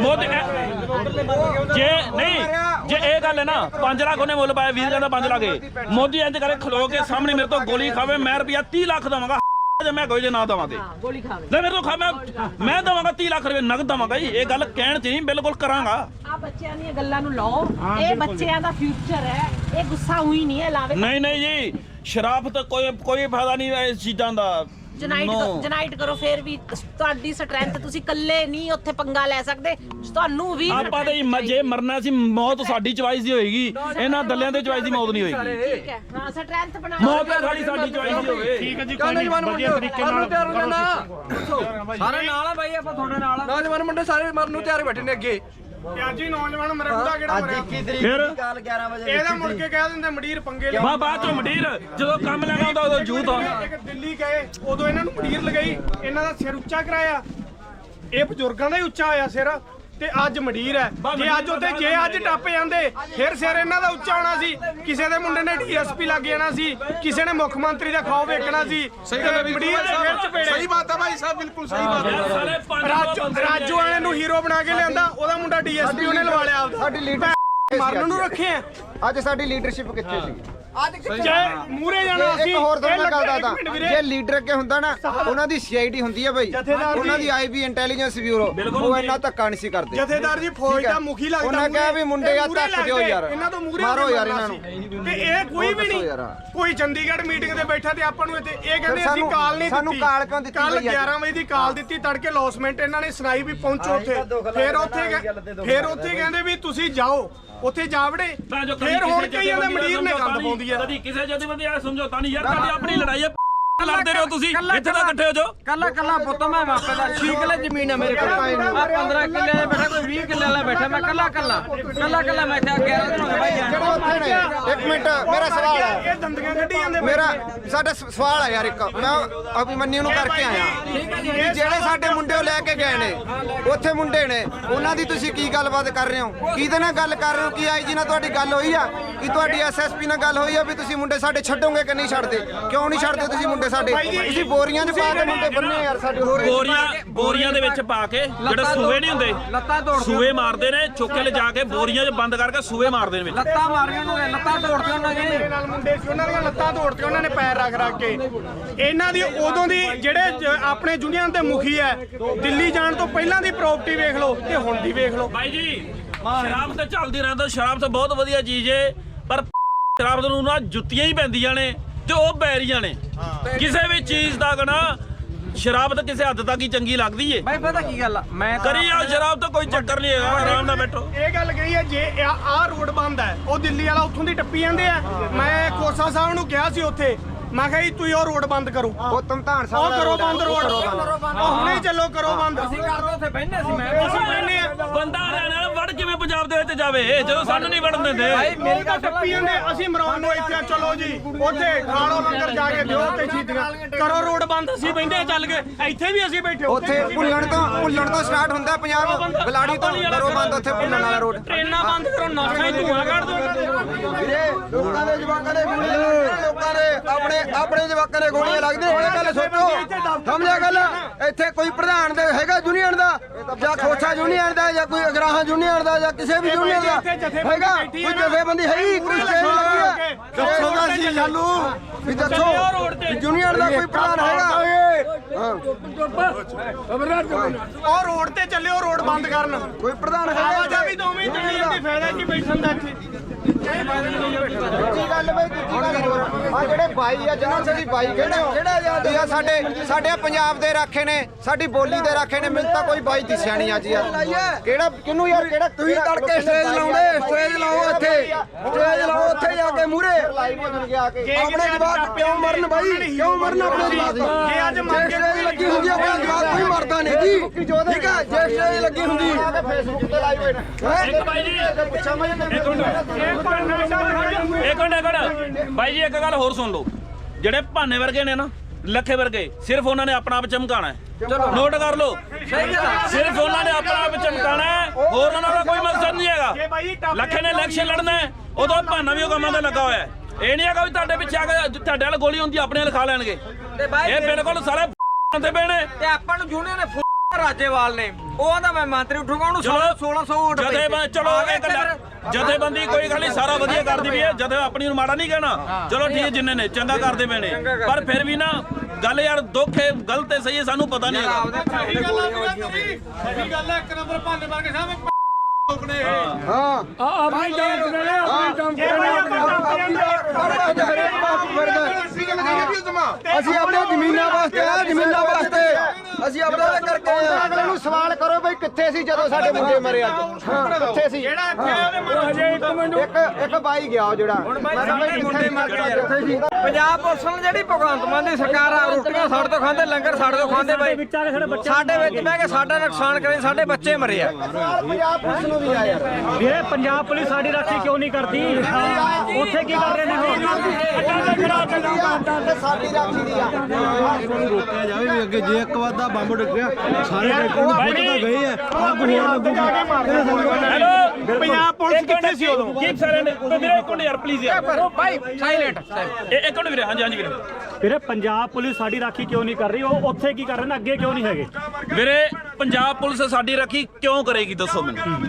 ਮੋਦੀ ਇਹ- ਜੇ ਨਹੀਂ ਜੇ ਇਹ ਗੱਲ ਹੈ ਨਾ 5 ਲੱਖ ਉਹਨੇ ਮੁੱਲ ਪਾਇਆ ਵੀਰ ਕਹਿੰਦਾ 5 ਲੱਖ। ਇਹ ਮੋਦੀ ਇੰਜ ਕਰੇ ਖਲੋ ਕੇ ਸਾਹਮਣੇ ਮੇਰੇ ਤੋਂ ਗੋਲੀ ਖਾਵੇ ਮੈਂ ਰੁਪਿਆ 30 ਲੱਖ ਦਵਾਂਗਾ। ਜੇ ਮੈਂ ਕੋਈ ਜੇ ਨਾ ਦਵਾਂ ਤੇ। ਹਾਂ, ਗੋਲੀ ਖਾਵੇ ਲੈ ਮੇਰੇ ਤੋਂ ਖਾ ਮੈਂ ਮੈਂ ਦਵਾਂਗਾ 30 ਲੱਖ ਰੁਪਏ ਨਗਦ ਦਵਾਂਗਾ ਜੀ। ਇਹ ਗੱਲ ਕਹਿਣ ਚ ਨਹੀਂ ਬਿਲਕੁਲ ਕਰਾਂਗਾ। ਆ ਬੱਚਿਆਂ ਦੀਆਂ ਗੱਲਾਂ ਨੂੰ ਲਾਓ। ਇਹ। ਬੱਚਿਆਂ ਦਾ ਫਿਊਚਰ ਹੈ। ਇਹ ਗੁੱਸਾ ਹੋਈ ਨਹੀਂ ਹੈ ਲਾਵੇ। ਨਹੀਂ ਨਹੀਂ ਜੀ। ਸ਼ਰਾਫਤ ਕੋਈ ਕੋਈ ਫਾਇਦਾ ਨਹੀਂ ਇਸ ਚੀਜ਼ਾਂ ਦਾ। ਜਨਾਈਟ No. ਜਨਾਈਟ ਕਰੋ ਫੇਰ ਵੀ ਤੁਹਾਡੀ ਸਟਰੈਂਥ ਤੁਸੀਂ ਇਕੱਲੇ ਨਹੀਂ ਉੱਥੇ ਪੰਗਾ ਲੈ ਸਕਦੇ। ਤੁਹਾਨੂੰ ਵੀ ਆਪਾਂ ਤਾਂ ਜੀ ਮ- ਜੇ ਮਰਨਾ ਸੀ ਮੌਤ ਸਾਡੀ ਚੁਆਇਸ ਦੀ ਹੋਏਗੀ। ਇਹਨਾਂ ਦੱਲਿਆਂ ਦੇ ਚੁਆਇਸ ਦੀ ਮੌਤ ਨਹੀਂ ਹੋਏਗੀ। ਠੀਕ ਹੈ। ਹਾਂ ਸਟਰੈਂਥ ਬਣਾਓ ਮੌਤ ਤਾਂ ਸਾਡੀ ਸਾਡੀ ਚੁਆਇਸ ਦੀ ਹੋਵੇ ਠੀਕ ਹੈ ਜੀ ਕੋਈ ਨਹੀਂ ਵਧੀਆ ਤਰੀਕੇ ਨਾਲ ਤਿਆਰ ਨਾ। ਤੁਸੀਂ। ਸਾਰੇ ਨਾਲ ਆ ਬਾਈ ਆਪਾਂ ਤੁਹਾਡੇ ਨਾਲ ਨੌਜਵਾਨ ਮੁੰਡੇ ਸਾਰੇ ਮਰਨ ਨੂੰ ਤਿਆਰ ਬੈਠੇ ਨੇ ਅੱਗੇ। ਨੌਜਵਾਨ ਮਰੇ ਬੁੱਢਾ ਕਿਹੜਾ ਅੱਜ ਮਰਿਆ? 21 ਤਰੀਕ ਫਿਰ? ਦੀ ਕੱਲ 11 ਵਜੇ ਇਹਦਾ ਮੁੜ। ਕੇ ਕਹਿ ਦਿੰਦੇ ਮਡੀਰ ਪੰਗੇ ਲੈ। ਬਾ ਬਾਅਦ ਚੋਂ ਮੰਡੀਰ ਜਦੋਂ ਕੰਮ ਲੈਣਾ ਹੁੰਦਾ ਉਦੋਂ ਜੂਤ ਆ ਇੱਕ ਦਿੱਲੀ ਗਏ ਉਦੋਂ ਇਹਨਾਂ ਨੂੰ ਮਡੀਰ ਲਗਾਈ ਇਹਨਾਂ ਦਾ ਸਿਰ ਉੱਚਾ ਕਰਾਇਆ। ਇਹ ਬਜ਼ੁਰਗਾਂ ਦਾ ਹੀ ਉੱਚਾ ਹੋਇਆ ਸਿਰ। ਤੇ ਅੱਜ ਮਡੀਰ ਹੈ। ਜੇ ਅੱਜ ਉੱਤੇ ਜੇ ਅੱਜ ਟੱਪ ਜਾਂਦੇ ਫਿਰ ਸਿਰ ਇਹਨਾਂ ਦਾ ਉੱਚਾ ਹੋਣਾ ਸੀ। ਕਿਸੇ ਦੇ ਮੁੰਡੇ ਨੇ ਡੀਐਸਪੀ ਲੱਗ ਜਾਣਾ ਸੀ ਕਿਸੇ ਨੇ ਮੁੱਖ ਮੰਤਰੀ ਦਾ ਖੌਫ ਵੇਖਣਾ ਸੀ। ਮਡੀਰ ਦੇ ਸਿਰ ਚਪੇੜੇ ਸਹੀ ਬਾਤ ਹੈ ਭਾਈ ਸਾਹਿਬ ਬਿਲਕੁਲ ਸਹੀ ਬਾਤ ਹੈ। ਯਾਰ ਸਾਰੇ ਪੰਜ ਰਾਜੂ ਰਾਜੂ ਵਾਲੇ ਨੂੰ ਹੀਰੋ ਬਣਾ ਕੇ ਲਿਆਂਦਾ ਉਹਦਾ ਮੁੰਡਾ ਡੀਐਸਪੀ ਉਹਨੇ ਲਵਾ ਲਿਆ ਆਪਦਾ ਸਾਡੀ ਲੀਡਰ ਮਰਨ ਨੂੰ ਰੱਖੇ ਆ। ਅੱਜ ਸਾਡੀ ਲੀਡਰਸ਼ਿਪ ਕਿੱਥੇ ਸੀ ਚਾਹੇ ਮੂਰੇ ਜਾਣਾ? ਇੱਕ ਹੋਰ ਤੁਹਾਨੂੰ ਮੈਂ ਗੱਲ ਦੱਸਦਾ। ਜੇ ਲੀਡਰ ਅੱਗੇ ਹੁੰਦਾ ਨਾ ਉਹਨਾਂ ਦੀ ਸੀਆਈਡੀ ਹੁੰਦੀ ਹੈ ਬਈ। ਉਹਨਾਂ ਦੀ ਆਈਬੀ ਇੰਟੈਲੀਜੈਂਸ ਬਿਊਰੋ ਉਹ ਇੰਨਾ ਧੱਕਾ ਨਹੀਂ ਸੀ ਕਰਦੇ ਜਥੇਦਾਰ ਜੀ ਫੌਜ। ਦਾ ਮੁਖੀ ਲੱਗਦਾ ਉਹਨਾਂ ਕਿਹਾ ਵੀ ਮੁੰਡੇ ਆ ਧੱਕ ਦਿਓ ਯਾਰ। ਇਹਨਾਂ ਤੋਂ ਮੂਰੇ ਯਾਰ ਇਹਨਾਂ ਸੀ। ਤੇ ਇਹ ਕੋਈ ਵੀ ਨਹੀਂ। ਕੋਈ ਚੰਡੀਗੜ੍ਹ ਮੀਟਿੰਗ ਤੇ ਬੈਠਾ ਤੇ ਆਪਾਂ ਨੂੰ ਇੱਥੇ ਇਹ ਕਹਿੰਦੇ ਅਸੀਂ ਕਾਲ ਨਹੀਂ ਦਿੱਤੀ ਸਾਨੂੰ ਕਾਲ ਕਿਉਂ ਦਿੱਤੀ ਕੱਲ ਬਈ ਅੱਜ? 11 ਵਜੇ ਦੀ ਕਾਲ ਦਿੱਤੀ ਤੜਕੇ ਲੌਸਮੈਂਟ ਇਹਨਾਂ ਨੇ ਸੁਣਾਈ ਵੀ ਪਹੁੰਚੋ ਉੱਥੇ ਫਿਰ ਉੱਥੇ ਫਿਰ ਉੱਥੇ। ਕਹਿੰਦੇ ਵੀ ਤੁਸੀਂ ਜਾਓ ਉੱਥੇ ਜਾ ਵੜੇ ਤਾਂ ਜੋ ਕਦੀ ਫਿਰ ਹੁਣ ਕਈ ਜਾਂਦੇ ਮਡੀਰ ਨੇ ਗੰਦ ਪਾਉਂਦੀ ਆ ਕਦੀ ਕਿਸੇ ਜਥੇਬੰਦੀ ਦਾ ਸਮਝੌਤਾ ਨਹੀਂ ਯਾਰ ਤੁਹਾਡੀ ਆਪਣੀ ਲੜਾਈ ਹੈ ਲੜਦੇ ਰਹੋ ਤੁਸੀਂ ਇੱਥੇ ਤਾਂ ਇਕੱਠੇ ਹੋ ਜਾਓ। ਕੱਲਾ ਕੱਲਾ ਪੁੱਤ ਮੈਂ ਵਾਪੇ ਦਾ 6 ਕਿੱਲੇ ਜ਼ਮੀਨ ਹੈ ਮੇਰੇ ਕੋਲ। ਆ 15 ਕਿੱਲੇ। ਦੇ ਬੈਠਾ ਕੋਈ 20 ਕਿੱਲੇ ਵਾਲਾ ਬੈਠਾ ਮੈਂ ਕੱਲਾ ਕੱਲਾ ਕੱਲਾ ਕੱਲਾ ਮੈਂ ਇੱਥੇ 11 ਦਿਨ ਹੋ ਗਏ ਭਾਈ ਆਏ ਜਿਹੜੇ ਉੱਥੇ ਨੇ। ਇੱਕ ਮਿੰਟ ਮੇਰਾ ਸਵਾਲ ਹੈ ਇਹ ਦੰਦੀਆਂ ਕੱਢੀ ਜਾਂਦੇ ਮੇਰਾ ਸਾਡਾ ਸਵਾਲ ਹੈ ਯਾਰ ਇੱਕ। ਮੈਂ ਅਭਿਮਨਿਊ ਨੂੰ ਕਰਕੇ ਆਇਆ। ਜਿਹੜੇ ਸਾਡੇ ਮੁੰਡੇ ਲੈ ਕੇ ਗਏ ਨੇ ਉੱਥੇ ਮੁੰਡੇ ਨੇ ਉਹਨਾਂ ਦੀ ਤੁਸੀਂ ਕੀ ਗੱਲਬਾਤ ਕਰ ਰਹੇ ਹੋ? ਕਿਹਦੇ ਨਾਲ ਗੱਲ ਕਰ ਰਹੇ ਹੋ? ਕੀ ਆਈਜੀ ਨਾਲ ਤੁਹਾਡੀ ਗੱਲ ਹੋਈ ਆ? ਕੀ ਤੁਹਾਡੀ ਐਸਐਸਪੀ ਨਾਲ ਗੱਲ ਹੋਈ ਆ ਵੀ ਤੁਸੀਂ ਮੁੰਡੇ ਸਾਡੇ ਛੱਡੋਗੇ ਕਿ ਨਹੀਂ ਛੱਡਦੇ? ਕਿਉਂ ਨਹੀਂ ਛੱਡਦੇ ਤੁਸੀਂ ਮੁੰਡੇ ਸਾਡੇ। ਤੁਸੀਂ ਬੋਰੀਆਂ 'ਚ ਪਾ ਕੇ ਮੁੰਡੇ ਬੰਨੇ ਯਾਰ ਸਾਡੇ ਹੋਰ। ਬੋਰੀਆਂ ਬੋਰੀਆਂ ਦੇ ਵਿੱਚ ਪਾ ਕੇ ਜਿਹੜੇ ਸੂਏ ਨਹੀਂ ਹੁੰਦੇ ਲੱਤਾਂ ਤੋੜ ਸੂਏ ਮਾਰਦੇ ਨੇ ਚੁੱਕ ਕੇ ਲਿਜਾ ਕੇ ਬੋਰੀਆਂ 'ਚ ਬੰਦ ਕਰਕੇ ਸੂਏ ਮਾਰਦੇ ਨੇ ਵਿੱਚ। ਲੱਤਾਂ ਮਾਰੀਆਂ ਉਹਨਾਂ ਨੇ ਲੱਤਾਂ ਤੋੜਦੀਆਂ ਉਹਨਾਂ ਨੇ। ਮੇਰੇ ਨਾਲ ਮੁੰਡੇ ਸੀ ਉਹਨਾਂ ਦੀਆਂ ਲੱਤਾਂ ਤੋੜਤੀਆਂ ਉਹਨਾਂ ਨੇ ਪੈਰ ਰੱਖ ਰੱਖ ਕੇ। ਇਹਨਾਂ ਦੀ ਉਦੋਂ ਦੀ ਜਿਹੜੇ ਆਪਣੇ ਯੂਨੀਅਨ ਦੇ ਮੁਖੀ ਹੈ ਦਿੱਲੀ ਜਾਣ ਤੋਂ ਪਹਿਲਾਂ ਦੀ ਪ੍ਰਾਪਰਟੀ ਵੇਖ ਲਓ ਤੇ ਹੁਣ ਦੀ ਵੇਖ ਲਓ। ਭਾਈ ਜੀ ਸ਼ਰਾਬ ਤਾਂ ਚੱਲਦੀ ਰਹਿੰਦਾ ਸ਼ਰਾਬ ਤਾਂ ਬਹੁਤ ਵਧੀਆ ਚੀਜ਼ ਏ ਪਰ ਸ਼ਰਾਬ ਨੂੰ ਨਾ ਜੁੱਤੀਆਂ ਹੀ ਪੈਂਦੀਆਂ ਨੇ। ਤੇ ਉਹ ਬੈਰੀਆਂ ਨੇ। ਕਿਸੇ ਵੀ ਚੀਜ਼ ਦਾ ਗਣਾ ਸ਼ਰਾਬ ਤਾਂ ਕਿਸੇ ਹੱਦ ਤੱਕ ਹੀ ਚੰਗੀ ਲੱਗਦੀ ਏ। ਭਾਈ ਪਤਾ ਕੀ ਗੱਲ ਆ? ਮੈਂ ਤਾਂ ਕਰੀ ਆ ਸ਼ਰਾਬ ਤਾਂ ਕੋਈ ਚੱਕਰ ਨਹੀਂ ਹੈਗਾ ਆਰਾਮ ਨਾਲ ਬੈਠੋ। ਇਹ ਗੱਲ ਕਹੀ ਹੈ ਜੇ ਆਹ ਰੋਡ ਬੰਦ ਹੈ ਉਹ ਦਿੱਲੀ ਵਾਲਾ ਉੱਥੋਂ ਦੀ ਟੱਪੀ ਜਾਂਦੇ ਆ। ਮੈਂ ਕੋਸਾ ਸਾਹਿਬ ਨੂੰ ਕਿਹਾ ਸੀ ਉੱਥੇ ਮੈਂ ਕਿਹਾ ਜੀ ਤੁਸੀਂ ਉਹ ਰੋਡ ਬੰਦ ਕਰੋ। ਉਹ ਧਮਧਾਨ ਸਾਹਿਬ ਉਹ ਕਰੋ ਬੰਦ ਰੋਡ। ਕਰੋ ਬੰਦ। ਉਹ ਹੁਣੇ ਚੱਲੋ ਕਰੋ ਬੰਦ। ਅਸੀਂ ਕਰਦੇ ਉੱਥੇ ਬੈਠੇ ਸੀ ਮੈਂ ਅਸੀਂ ਕਹਿੰਦੇ ਆ ਬੰਦਾ ਰਹਿਣਾ ਵੜ ਕਿਵੇਂ ਪੰਜਾਬ ਦੇ ਵਿੱਚ ਜਾਵੇ? ਜਦੋਂ ਸਾਨੂੰ ਨਹੀਂ ਵੜਨ ਦਿੰਦੇ। ਭਾਈ ਮੇਰੀ ਗੱਲ ਟੱਪੀ ਜਾਂਦੇ ਅਸੀਂ ਮਰਾਉਣ ਨੂੰ ਇੱਥੇ ਆ, ਚਲੋ ਜੀ। ਉੱਥੇ ਖਾਲੋ ਲੰਗਰ ਜਾ ਕੇ ਦਿਓ ਤੇ ਸ਼ੀਦੀਆਂ ਕਰੋ ਰੋਡ ਬੰਦ ਅਸੀਂ ਬੈਠੇ ਚੱਲ ਕੇ। ਇੱਥੇ ਵੀ ਅਸੀਂ ਬੈਠੇ ਉੱਥੇ ਭੁੱਲਣ ਤੋਂ ਭੁੱਲਣ ਤੋਂ ਸਟਾਰਟ ਹੁੰਦਾ ਪੰਜਾਬ। ਬਲਾੜੀ ਤੋਂ ਕਰੋ ਬੰਦ ਉੱਥੇ ਭੁੱਲਣ ਵਾਲਾ ਰੋਡ। ਟ੍ਰੇਨਾਂ ਬੰਦ ਕਰੋ ਨਾਖਾਂ ਹੀ ਧੂਆਂ ਕੱਢ ਦੇ ਵੀਰੇ ਲੋਕਾਂ ਦੇ ਜਵਾਕਾਂ ਦੇ ਲੋਕਾਂ ਦੇ ਆਪਣੇ ਆਪਣੇ ਜਵਾਕਾਂ ਦੇ ਗੋਲੀਆਂ ਲੱਗਦੀਆਂ ਇਹ ਗੱਲ ਸੋਚੋ। ਸਮਝਿਆ ਗੱਲ? ਇੱਥੇ ਕੋਈ ਪ੍ਰਧਾਨ ਦੇ ਹੈਗਾ ਯੂਨੀਅਨ ਦਾ ਜਾਂ ਖੋਸਾ ਯੂਨੀਅਨ ਦਾ ਜਾਂ ਕੋਈ ਅਗਰਾਹਾਂ ਯੂਨੀਅਨ ਦਾ ਜਾਂ ਕਿਸੇ ਵੀ ਯੂਨੀਅਨ ਦਾ ਹੈਗਾ? ਕੋਈ ਜਥੇਬੰਦੀ ਹੈਗੀ ਕੋਈ ਸਟੇਜ ਲੱਗੀ ਹੈ? ਦੱਸੋ ਦਾ ਸੀ ਚਾਲੂ ਵੀ ਦੱਸੋ ਯੂਨੀਅਨ ਦਾ ਕੋਈ ਪ੍ਰਧਾਨ ਹੈਗਾ? ਹਾਂ। ਉਹ ਰੋਡ ਤੇ ਚੱਲਿਓ ਰੋਡ ਬੰਦ ਕਰਨ। ਕੋਈ ਪ੍ਰਧਾਨ ਹੈਗਾ ਆਵਾਜ਼ਾਂ ਵੀ ਦੋਵੇਂ ਹੀ ਚੱਲੀ ਜਾਂਦੀ ਫਾਇਦਾ ਕੀ ਬੈਠਣ ਦਾ ਇੱਥੇ? ਦੂਜੀ ਗੱਲ ਬਈ ਦੂਜੀ ਗੱਲ ਹੋਰ। ਆ ਜਿਹੜੇ ਬਾਈ ਆ ਜਿਹਨਾਂ ਤੁਸੀਂ ਬਾਈ ਕਹਿੰਦੇ ਹੋ ਇਹ ਆ ਸਾਡੇ ਸਾਡੇ ਪੰਜਾਬ ਦੇ ਰਾਖੇ ਨੇ ਸਾਡੀ ਬੋਲੀ ਦੇ ਰਾਖੇ ਨੇ ਮੈਨੂੰ ਤਾਂ ਕੋਈ ਬਾਈ ਦਿਸਿਆ ਨਹੀਂ ਅੱਜ ਯਾਰ। ਕਿਹੜਾ ਕਿਹਨੂੰ ਯਾਰ ਕਿਹੜਾ ਤੁਸੀਂ ਤੜਕੇ ਸਟੇਜ ਲਾਉਂਦੇ ਸਟੇਜ ਲਾਓ ਇੱਥੇ। ਸਟੇਜ ਲਾਓ ਉੱਥੇ ਜਾ ਕੇ ਮੂਰੇ ਆਪਣੇ ਜਵਾਕ ਕਿਉਂ ਮਰਨ ਬਾਈ? ਕਿਉਂ ਮਰਨ ਆਪਣੇ ਜਵਾਕ? ਜੇ ਅੱਜ ਮੰਗ ਲੱਗੀ ਹੁੰਦੀ ਆਪਣਾ ਜਵਾਕ ਕੋਈ ਮਰਦਾ ਨਹੀਂ ਜੀ। ਠੀਕ ਹੈ ਜੇ ਸਟੇਜ ਲੱਗੀ ਹੁੰਦੀ। ਫੇਸਬੁੱਕ ਤੇ ਲਾਈਵ ਹੋਏ ਇੱਕ ਬਾਈ ਜੀ ਇੱਕ ਮਿੰਟ। ਇੱਕ ਮਿੰਟ ਇੱਕ ਮਿੰਟ। ਬਾਈ ਜੀ ਇੱਕ ਗੱਲ ਹੋਰ ਸੁਣ ਲਓ। ਜਿਹੜੇ ਭਾਨੇ ਵਰਗੇ ਨੇ ਨਾ ਲੱਖੇ ਵਰਗੇ ਸਿਰਫ ਉਹਨਾਂ ਨੇ ਆਪਣਾ ਆਪ ਚਮਕਾਣਾ ਹੈ। ਨੋਟ ਕਰ ਲਓ। ਸਿਰਫ ਉਹਨਾਂ ਨੇ ਆਪਣਾ ਆਪ ਚਮਕਾਣਾ ਹੈ। ਹੋਰ ਉਹਨਾਂ ਦਾ ਕੋਈ ਮਕਸਦ ਨਹੀਂ ਹੈਗਾ। ਲੱਖੇ ਨੇ ਇਲੈਕਸ਼ਨ ਲੜਨਾ ਹੈ ਉਦੋਂ ਭਾਨਾ ਵੀ ਉਹ ਕੰਮਾਂ ਤੇ ਲੱਗਾ ਹੋਇਆ ਹੈ। ਇਹ ਨਹੀਂ ਹੈਗਾ ਵੀ ਤੁਹਾਡੇ ਪਿੱਛੇ ਆ ਕੇ ਤੁਹਾਡੇ ਵਾਲ ਗੋਲੀ ਹੁੰਦੀ ਆਪਣੇ ਵਾਲ ਖਾ ਲੈਣਗੇ। ਇਹ ਬਿਲਕੁਲ ਸਾਰੇ ਤੇ ਪੈਣੇ ਤੇ ਆਪਾਂ ਨੂੰ ਜੂਨੀਅਰ ਨੇ ਰਾਜੇਵਾਲ ਨੇ। ਉਹ ਆਂਦਾ ਮੈਂ ਮੰਤਰੀ ਉਠੂਗਾ ਉਹਨੂੰ ਚਲੋ। 1600 ਵੋਟ ਪਈ। ਜਥੇ ਚਲੋ ਆ ਗਏ ਇਹ ਗੱਲ ਜਥੇਬੰਦੀ ਕੋਈ ਗੱਲ ਨਹੀਂ ਸਾਰਾ ਵਧੀਆ ਕਰਦੀ ਵੀ ਹੈ। ਜਥੇ ਆਪਣੀ ਨੂੰ ਮਾੜਾ ਨਹੀਂ ਕਹਿਣਾ। ਚਲੋ ਠੀਕ ਹੈ ਜਿੰਨੇ ਨੇ ਚੰਗਾ ਕਰਦੇ ਪਏ ਨੇ। ਪਰ ਫਿਰ ਵੀ ਨਾ ਗੱਲ ਯਾਰ ਦੁੱਖ ਹੈ ਗਲਤ ਹੈ ਸਹੀ ਹੈ ਸਾਨੂੰ ਪਤਾ ਨਹੀਂ ਹੈਗਾ। ਆਪਦੇ ਭਰਾ ਦੇ ਗੋਲੀਆਂ ਵੱਜੀਆਂ ਸਹੀ ਗੱਲ ਹੈ ਇੱਕ ਨੰਬਰ ਭਾਨੇ ਵਰਗੇ ਸਾਹਿਬ ਅਸੀਂ ਆਪਣੇ ਜ਼ਮੀਨਾਂ ਵਾਸਤੇ ਆ ਜ਼ਮੀਨਾਂ ਵਾਸਤੇ। ਅਸੀਂ ਆਪਣਾ ਤਾਂ ਕਰਕੇ ਆਏ ਹਾਂ। ਅਗਲੇ ਨੂੰ ਸਵਾਲ ਕਰੋ ਬਈ ਕਿੱਥੇ ਸੀ ਜਦੋਂ ਸਾਡੇ ਮੁੰਡੇ ਮਰੇ ਅੱਜ? ਹਾਂ ਕਿੱਥੇ ਸੀ? ਜਿਹੜਾ ਇੱਥੇ ਉਹਦੇ ਮਰ ਇੱਕ ਇੱਕ ਬਾਈ ਗਿਆ ਉਹ ਜਿਹੜਾ। ਮੈਂ ਮਰ ਗਿਆ ਕਿੱਥੇ ਸੀ? ਪੰਜਾਬ ਪੁਲਿਸ ਨੂੰ ਜਿਹੜੀ ਭਗਵੰਤ ਮਾਨ ਦੀ ਸਰਕਾਰ ਆ ਰੋਟੀਆਂ ਸਾਡੇ ਤੋਂ ਖਾਂਦੇ ਲੰਗਰ ਸਾਡੇ ਤੋਂ ਖਾਂਦੇ ਬਾਈ। ਸਾਡੇ ਵਿੱਚ ਬਹਿ ਕੇ ਸਾਡਾ ਨੁਕਸਾਨ ਕਰੇ ਸਾਡੇ ਬੱਚੇ ਮਰੇ ਆ। ਪੰਜਾਬ ਪੁਲਿਸ ਨੂੰ ਵੀ ਆਇਆ ਵੀਰੇ ਪੰਜਾਬ ਪੁਲਿਸ ਸਾਡੀ ਰਾਖੀ ਕਿਉਂ ਨਹੀਂ ਕਰਦੀ? ਉੱਥੇ ਕੀ ਕਰ ਰਹੇ ਨੇ ਉਹ? ਸਾਡੀ ਰਾਖੀ ਦੀ ਆ। ਰੋਕਿਆ ਜਾਵੇ ਵੀ ਅੱਗੇ ਜੇ ਇੱਕ ਵਾਰ ਦਾ ਬੰਬ ਡਿੱਗਿਆ ਸਾਰੇ ਟਰੈਕਟਰ ਨੂੰ ਫੁੱਟ ਤਾਂ ਗਏ ਆ ਅੱਗ ਹੋਰ ਲੱਗੂਗੀ। ਹੈਲੋ ਪੰਜਾਬ ਪੁਲਿਸ ਕਿੱਥੇ ਸੀ ਉਦੋਂ? ਕੀਪ ਸਾਇਲੈਂਟ ਵੀਰੇ ਇੱਕ ਮਿੰਟ ਯਾਰ ਪਲੀਜ਼ ਯਾਰ। ਬਾਈ ਸਾਇਲੈਂਟ ਇਹ ਇੱਕ ਮਿੰਟ ਵੀਰੇ ਹਾਂਜੀ ਹਾਂਜੀ ਵੀਰੇ। ਵੀਰੇ ਪੰਜਾਬ ਪੁਲਿਸ ਸਾਡੀ ਰਾਖੀ ਕਿਉਂ ਨਹੀਂ ਕਰ ਰਹੀ? ਉਹ ਉੱਥੇ ਕੀ ਕਰ ਰਹੇ ਨੇ? ਅੱਗੇ ਕਿਉਂ ਨਹੀਂ ਹੈਗੇ? ਵੀਰੇ ਪੰਜਾਬ ਪੁਲਿਸ ਸਾਡੀ ਰੱਖੀ ਕਿਉਂ ਕਰੇਗੀ, ਦੱਸੋ ਮੈਨੂੰ?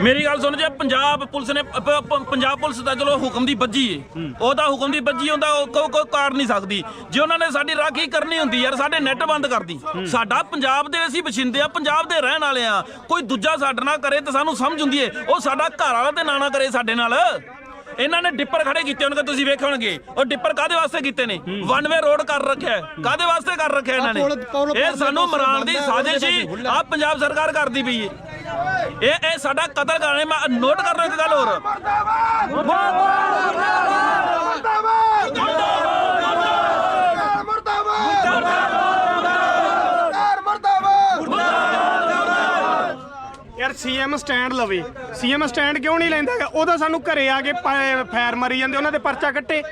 ਮੇਰੀ ਗੱਲ ਸੁਣ ਜੇ ਪੰਜਾਬ ਪੁਲਿਸ ਨੇ, ਪ- ਪ- ਪੰਜਾਬ ਪੁਲਿਸ ਦਾ ਚਲੋ ਹੁਕਮ ਦੀ ਬੱਜੀ ਏ। ਉਹਦਾ ਹੁਕਮ ਦੀ ਬੱਜੀ ਹੁੰਦਾ, ਉਹ ਕੋਈ ਕੋਈ ਕਾਰ ਨਹੀਂ ਸਕਦੀ। ਜੇ ਉਹਨਾਂ ਨੇ ਸਾਡੀ ਰਾਖੀ ਕਰਨੀ ਹੁੰਦੀ ਯਾਰ, ਸਾਡੇ ਨੈਟ ਬੰਦ ਕਰਦੀ। ਸਾਡਾ ਪੰਜਾਬ ਦੇ ਅਸੀਂ ਵਸਿੰਦੇ ਆ, ਪੰਜਾਬ ਦੇ ਰਹਿਣ ਵਾਲੇ ਆ। ਕੋਈ ਦੂਜਾ ਸਾਡੇ ਨਾਲ ਕਰੇ ਤਾਂ ਸਾਨੂੰ ਸਮਝ ਹੁੰਦੀ ਏ। ਉਹ ਸਾਡਾ ਘਰ ਵਾਲਾ ਤੇ ਨਾ ਨਾ ਕਰੇ ਸਾਡੇ ਨਾਲ। ਇਹਨਾਂ ਨੇ ਡਿੱਪਰ ਖੜੇ ਕੀਤੇ ਹੋਣਗੇ ਤੁਸੀਂ ਵੇਖੇ ਹੋਣਗੇ। ਉਹ ਡਿੱਪਰ ਕਾਦੇ ਵਾਸਤੇ ਕੀਤੇ ਨੇ? ਵਨ ਵੇ ਰੋਡ ਕਰ ਰੱਖਿਆ ਹੈ। ਕਾਦੇ ਵਾਸਤੇ ਕਰ ਰੱਖਿਆ ਇਹਨਾਂ ਨੇ? ਇਹ ਸਾਨੂੰ ਮਰਾਣ ਦੀ ਸਾਜ਼ਿਸ਼ ਹੀ ਆ ਪੰਜਾਬ ਸਰਕਾਰ ਕਰਦੀ ਪਈ ਏ ਇਹ ਇਹ ਸਾਡਾ ਕਤਲ ਕਰਨੇ ਮੈਂ ਨੋਟ ਕਰਨਾ ਇੱਕ ਗੱਲ ਹੋਰ। ਯਾਰ ਸੀਐਮ ਸਟੈਂਡ ਲਵੇ। ਸੀਐਮ ਸਟੈਂਡ ਕਿਉਂ ਨਹੀਂ ਲੈਂਦਾ ਹੈਗਾ? ਉਹ ਤਾਂ ਸਾਨੂੰ ਘਰੇ ਆ ਕੇ ਪ- ਫੈਰ ਮਰੀ ਜਾਂਦੇ ਉਹਨਾਂ ਦੇ ਪਰਚਾ ਕੱਟੇ।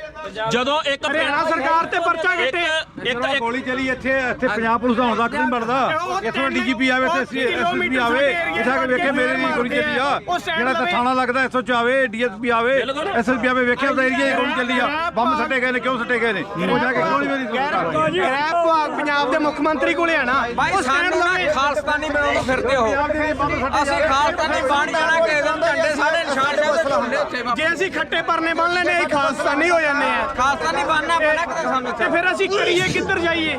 ਜਦੋਂ ਇੱਕ ਹਰਿਆਣਾ ਸਰਕਾਰ ਤੇ ਪਰਚਾ ਇੱਕ ਕੱਟੇ। ਇੱਕ ਇੱਕ ਗੋਲੀ ਚਲੀ ਇੱਥੇ ਇੱਥੇ ਪੰਜਾਬ ਪੁਲਿਸ ਦਾ ਹੁਣ ਤੱਕ ਨਹੀਂ ਬਣਦਾ। ਇੱਥੋਂ ਡੀਜੀਪੀ ਆਵੇ ਤੇ ਐਸਐਸਪੀ ਆਵੇ ਇੱਥੇ ਕੇ ਵੇਖੇ ਮੇਰੇ ਦੀ ਗੋਲੀ ਚੱਲੀ ਆ। ਜਿਹੜਾ ਤਾਂ ਥਾਣਾ ਲੱਗਦਾ ਐਸਓਚ ਆਵੇ ਡੀਐਸਪੀ ਆਵੇ ਐਸਐਸਪੀ ਆਵੇ ਵੇਖੇ ਉਹਦਾ ਏਰੀਆ 'ਚ ਗੋਲੀ ਚੱਲੀ ਆ। ਬੰਬ ਸੱਟੇ ਗਏ ਨੇ ਕਿਉਂ ਸੱਟੇ ਗਏ ਨੇ? ਉਹ ਜਾ ਕੇ ਨਹੀਂ ਮੇਰੀ ਗ੍ਰਹਿ ਵਿਭਾਗ ਪੰਜਾਬ ਦੇ ਮੁੱਖ ਮੰਤਰੀ ਕੋਲੇ ਆਣਾ ਬਾਈ ਸਾਨੂੰ ਨਾ ਖਾਲਸਤਾਨੀ ਬਣਾਉਣ ਨੂੰ ਫਿਰਦੇ ਹੋ। ਅਸੀਂ ਖਾਲਸਤਾਨੀ ਬਣ ਜਾਣਾ ਕਿਸੇ ਦਿਨ ਝੰਡੇ ਸਾਡੇ ਨਿਸ਼ਾਨ ਜਾਂਦੇ ਝੰਡੇ ਉੱਥੇ ਜੇ ਅਸੀਂ ਖੱਟੇ ਪਰਨੇ ਬੰਨ ਲੈਨੇ ਅਸੀਂ ਖਾਲਸਤਾਨੀ ਹੋ ਜਾਂਦੇ ਆ। ਖਾਲਸਤਾਨੀ ਬਣਨਾ ਪੈਣਾ ਕਿਤੇ ਸਾਨੂੰ ਤੇ ਫਿਰ ਅਸੀਂ ਕਰੀਏ ਕਿੱਧਰ ਜਾਈਏ?